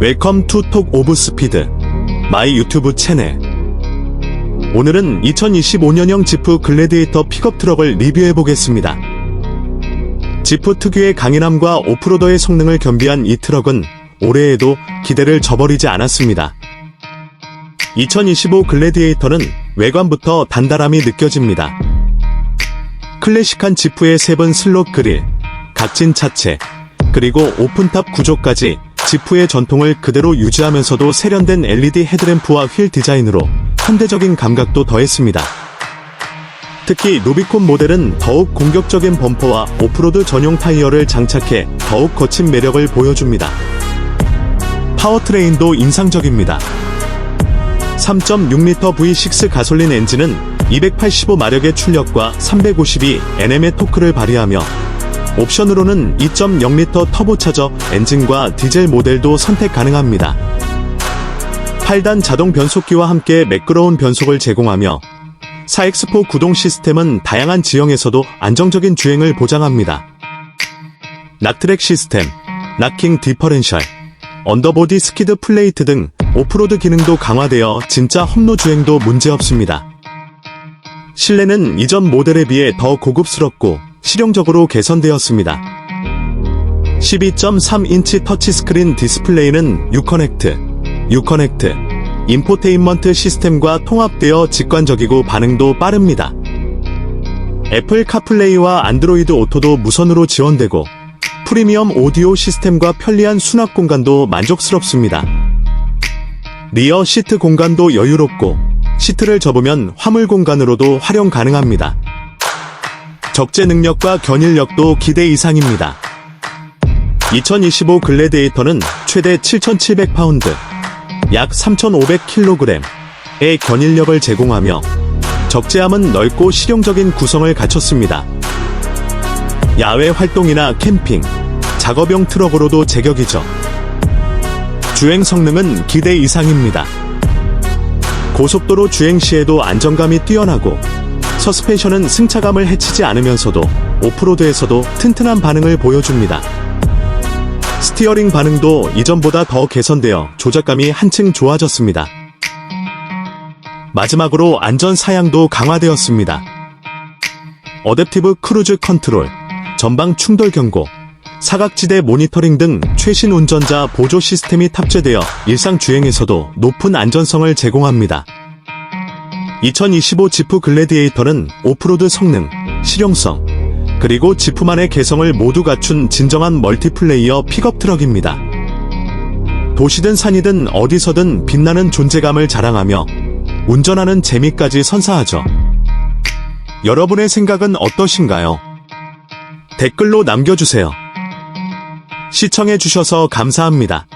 웰컴 투 톡 오브 스피드 마이 유튜브 채널 오늘은 2025년형 지프 글래디에이터 픽업 트럭을 리뷰해 보겠습니다. 지프 특유의 강인함과 오프로더의 성능을 겸비한 이 트럭은 올해에도 기대를 저버리지 않았습니다. 2025 글래디에이터는 외관부터 단단함이 느껴집니다. 클래식한 지프의 세븐 슬롯 그릴, 각진 차체, 그리고 오픈탑 구조까지 지프의 전통을 그대로 유지하면서도 세련된 LED 헤드램프와 휠 디자인으로 현대적인 감각도 더했습니다. 특히 루비콘 모델은 더욱 공격적인 범퍼와 오프로드 전용 타이어를 장착해 더욱 거친 매력을 보여줍니다. 파워트레인도 인상적입니다. 3.6L V6 가솔린 엔진은 285마력의 출력과 352Nm의 토크를 발휘하며 옵션으로는 2.0L 터보차저 엔진과 디젤 모델도 선택 가능합니다. 8단 자동 변속기와 함께 매끄러운 변속을 제공하며 4X4 구동 시스템은 다양한 지형에서도 안정적인 주행을 보장합니다. 락트랙 시스템, 락킹 디퍼렌셜, 언더보디 스키드 플레이트 등 오프로드 기능도 강화되어 진짜 험로 주행도 문제없습니다. 실내는 이전 모델에 비해 더 고급스럽고 실용적으로 개선되었습니다. 12.3인치 터치스크린 디스플레이는 유커넥트, 유커넥트, 인포테인먼트 시스템과 통합되어 직관적이고 반응도 빠릅니다. 애플 카플레이와 안드로이드 오토도 무선으로 지원되고 프리미엄 오디오 시스템과 편리한 수납 공간도 만족스럽습니다. 리어 시트 공간도 여유롭고 시트를 접으면 화물 공간으로도 활용 가능합니다. 적재 능력과 견인력도 기대 이상입니다. 2025 글래디에이터는 최대 7,700파운드, 약 3,500kg의 견인력을 제공하며 적재함은 넓고 실용적인 구성을 갖췄습니다. 야외 활동이나 캠핑, 작업용 트럭으로도 제격이죠. 주행 성능은 기대 이상입니다. 고속도로 주행 시에도 안정감이 뛰어나고 서스펜션은 승차감을 해치지 않으면서도 오프로드에서도 튼튼한 반응을 보여줍니다. 스티어링 반응도 이전보다 더 개선되어 조작감이 한층 좋아졌습니다. 마지막으로 안전 사양도 강화되었습니다. 어댑티브 크루즈 컨트롤, 전방 충돌 경고, 사각지대 모니터링 등 최신 운전자 보조 시스템이 탑재되어 일상 주행에서도 높은 안전성을 제공합니다. 2025 지프 글래디에이터는 오프로드 성능, 실용성, 그리고 지프만의 개성을 모두 갖춘 진정한 멀티플레이어 픽업 트럭입니다. 도시든 산이든 어디서든 빛나는 존재감을 자랑하며 운전하는 재미까지 선사하죠. 여러분의 생각은 어떠신가요? 댓글로 남겨주세요. 시청해주셔서 감사합니다.